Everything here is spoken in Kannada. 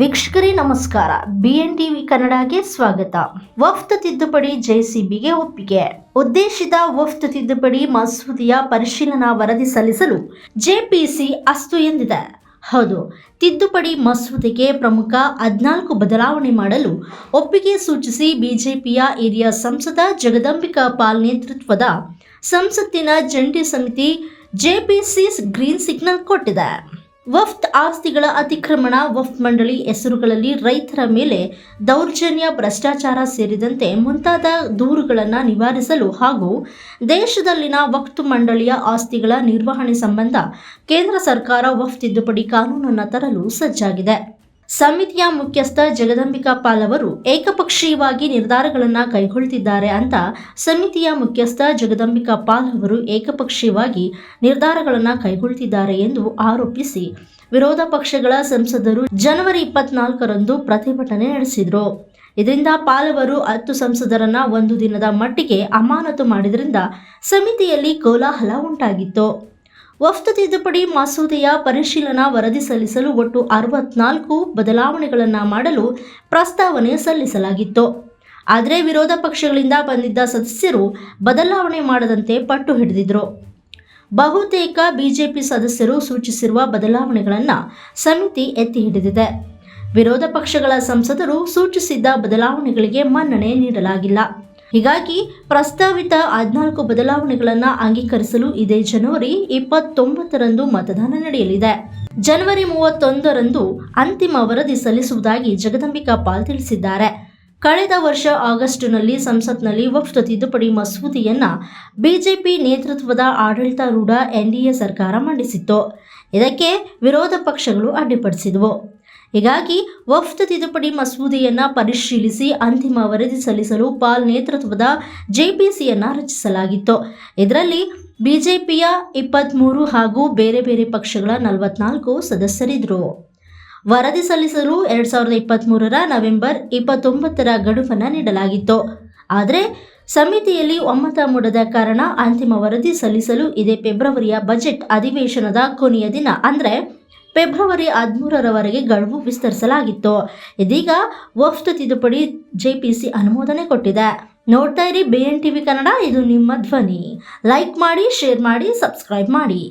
ವೀಕ್ಷಕರೇ, ನಮಸ್ಕಾರ. ಬಿಎನ್ ಟಿವಿ ಕನ್ನಡಗೆ ಸ್ವಾಗತ. ವಫ್ತ್ ತಿದ್ದುಪಡಿ ಜೆಸಿಬಿಗೆ ಒಪ್ಪಿಗೆ. ಉದ್ದೇಶಿತ ವಫ್ತ್ ತಿದ್ದುಪಡಿ ಮಸೂದೆಯ ಪರಿಶೀಲನಾ ವರದಿ ಸಲ್ಲಿಸಲು ಜೆಪಿಸಿ ಅಸ್ತು ಎಂದಿದೆ. ಹೌದು, ತಿದ್ದುಪಡಿ ಮಸೂದೆಗೆ ಪ್ರಮುಖ ಹದಿನಾಲ್ಕು ಬದಲಾವಣೆ ಮಾಡಲು ಒಪ್ಪಿಗೆ ಸೂಚಿಸಿ ಬಿಜೆಪಿಯ ಹಿರಿಯ ಸಂಸದ ಜಗದಂಬಿಕಾ ಪಾಲ್ ನೇತೃತ್ವದ ಸಂಸತ್ತಿನ ಜಂಟಿ ಸಮಿತಿ ಜೆಪಿಸಿ ಗ್ರೀನ್ ಸಿಗ್ನಲ್ ಕೊಟ್ಟಿದೆ. ವಫ್ತ್ ಆಸ್ತಿಗಳ ಅತಿಕ್ರಮಣ ವಫ್ತ್ ಮಂಡಳಿ ಹೆಸರುಗಳಲ್ಲಿ ರೈತರ ಮೇಲೆ ದೌರ್ಜನ್ಯ, ಭ್ರಷ್ಟಾಚಾರ ಸೇರಿದಂತೆ ಮುಂತಾದ ದೂರುಗಳನ್ನು ನಿವಾರಿಸಲು ಹಾಗೂ ದೇಶದಲ್ಲಿನ ವಕ್ತ್ ಮಂಡಳಿಯ ಆಸ್ತಿಗಳ ನಿರ್ವಹಣೆ ಸಂಬಂಧ ಕೇಂದ್ರ ಸರ್ಕಾರ ವಫ್ ತಿದ್ದುಪಡಿ ಕಾನೂನನ್ನು ತರಲು ಸಜ್ಜಾಗಿದೆ. ಸಮಿತಿಯ ಮುಖ್ಯಸ್ಥ ಜಗದಂಬಿಕಾ ಪಾಲ್ ಅವರು ಏಕಪಕ್ಷೀಯವಾಗಿ ನಿರ್ಧಾರಗಳನ್ನು ಕೈಗೊಳ್ಳುತ್ತಿದ್ದಾರೆ ಅಂತ ಸಮಿತಿಯ ಮುಖ್ಯಸ್ಥ ಜಗದಂಬಿಕಾ ಪಾಲ್ ಅವರು ಏಕಪಕ್ಷೀಯವಾಗಿ ನಿರ್ಧಾರಗಳನ್ನು ಕೈಗೊಳ್ಳುತ್ತಿದ್ದಾರೆ ಎಂದು ಆರೋಪಿಸಿ ವಿರೋಧ ಪಕ್ಷಗಳ ಸಂಸದರು ಜನವರಿ ಇಪ್ಪತ್ನಾಲ್ಕರಂದು ಪ್ರತಿಭಟನೆ ನಡೆಸಿದರು. ಇದರಿಂದ ಪಾಲ್ ಅವರು ಹತ್ತು ಸಂಸದರನ್ನ ಒಂದು ದಿನದ ಮಟ್ಟಿಗೆ ಅಮಾನತು ಮಾಡಿದ್ರಿಂದ ಸಮಿತಿಯಲ್ಲಿ ಕೋಲಾಹಲ ಉಂಟಾಗಿತ್ತು. ವಫ್ತ್ ತಿದ್ದುಪಡಿ ಮಸೂದೆಯ ಪರಿಶೀಲನಾ ವರದಿ ಸಲ್ಲಿಸಲು ಒಟ್ಟು ಅರವತ್ನಾಲ್ಕು ಬದಲಾವಣೆಗಳನ್ನು ಮಾಡಲು ಪ್ರಸ್ತಾವನೆ ಸಲ್ಲಿಸಲಾಗಿತ್ತು. ಆದರೆ ವಿರೋಧ ಪಕ್ಷಗಳಿಂದ ಬಂದಿದ್ದ ಸದಸ್ಯರು ಬದಲಾವಣೆ ಮಾಡದಂತೆ ಪಟ್ಟು ಹಿಡಿದಿದ್ರು. ಬಹುತೇಕ ಬಿಜೆಪಿ ಸದಸ್ಯರು ಸೂಚಿಸಿರುವ ಬದಲಾವಣೆಗಳನ್ನು ಸಮಿತಿ ಎತ್ತಿ ಹಿಡಿದಿದೆ. ವಿರೋಧ ಪಕ್ಷಗಳ ಸಂಸದರು ಸೂಚಿಸಿದ್ದ ಬದಲಾವಣೆಗಳಿಗೆ ಮನ್ನಣೆ ನೀಡಲಾಗಿಲ್ಲ. ಹೀಗಾಗಿ ಪ್ರಸ್ತಾವಿತ ಹದಿನಾಲ್ಕು ಬದಲಾವಣೆಗಳನ್ನು ಅಂಗೀಕರಿಸಲು ಇದೇ ಜನವರಿ ಇಪ್ಪತ್ತೊಂಬತ್ತರಂದು ಮತದಾನ ನಡೆಯಲಿದೆ. ಜನವರಿ ಮೂವತ್ತೊಂದರಂದು ಅಂತಿಮ ವರದಿ ಸಲ್ಲಿಸುವುದಾಗಿ ಜಗದಂಬಿಕಾ ಪಾಲ್ ತಿಳಿಸಿದ್ದಾರೆ. ಕಳೆದ ವರ್ಷ ಆಗಸ್ಟ್ನಲ್ಲಿ ಸಂಸತ್ನಲ್ಲಿ ವಕ್ಫ್ ತಿದ್ದುಪಡಿ ಮಸೂದೆಯನ್ನ ಬಿಜೆಪಿ ನೇತೃತ್ವದ ಆಡಳಿತಾರೂಢ ಎನ್ಡಿಎ ಸರ್ಕಾರ ಮಂಡಿಸಿತ್ತು. ಇದಕ್ಕೆ ವಿರೋಧ ಪಕ್ಷಗಳು ಅಡ್ಡಿಪಡಿಸಿದವು. ಹೀಗಾಗಿ ವಫ್ತ್ ತಿದ್ದುಪಡಿ ಮಸೂದೆಯನ್ನ ಪರಿಶೀಲಿಸಿ ಅಂತಿಮ ವರದಿ ಸಲ್ಲಿಸಲು ಪಾಲ್ ನೇತೃತ್ವದ ಜೆಪಿಸಿಯನ್ನ ರಚಿಸಲಾಗಿತ್ತು. ಇದರಲ್ಲಿ ಬಿಜೆಪಿಯ ಇಪ್ಪತ್ತ್ಮೂರು ಹಾಗೂ ಬೇರೆ ಬೇರೆ ಪಕ್ಷಗಳ ನಲವತ್ನಾಲ್ಕು ಸದಸ್ಯರಿದ್ದರು ವರದಿ ಸಲ್ಲಿಸಲು ಎರಡು ಸಾವಿರದ ಇಪ್ಪತ್ತ್ಮೂರರ ನವೆಂಬರ್ ಇಪ್ಪತ್ತೊಂಬತ್ತರ ಗಡುವನ್ನು ನೀಡಲಾಗಿತ್ತು. ಆದರೆ ಸಮಿತಿಯಲ್ಲಿ ಒಮ್ಮತ ಮೂಡದ ಕಾರಣ ಅಂತಿಮ ವರದಿ ಸಲ್ಲಿಸಲು ಇದೇ ಫೆಬ್ರವರಿಯ ಬಜೆಟ್ ಅಧಿವೇಶನದ ಕೊನೆಯ ದಿನ, ಅಂದರೆ ಫೆಬ್ರವರಿ ಹದಿಮೂರರವರೆಗೆ ಗಡುವು ವಿಸ್ತರಿಸಲಾಗಿತ್ತು. ಇದೀಗ ವಫ್ತ್ ತಿದ್ದುಪಡಿ ಜೆಪಿಸಿ ಅನುಮೋದನೆ ಕೊಟ್ಟಿದೆ. ನೋಡ್ತಾ ಇರಿ ಬಿ ಎನ್ ಟಿವಿ ಕನ್ನಡ, ಇದು ನಿಮ್ಮ ಧ್ವನಿ. ಲೈಕ್ ಮಾಡಿ ಶೇರ್ ಮಾಡಿ ಸಬ್ಸ್ಕ್ರೈಬ್ ಮಾಡಿ.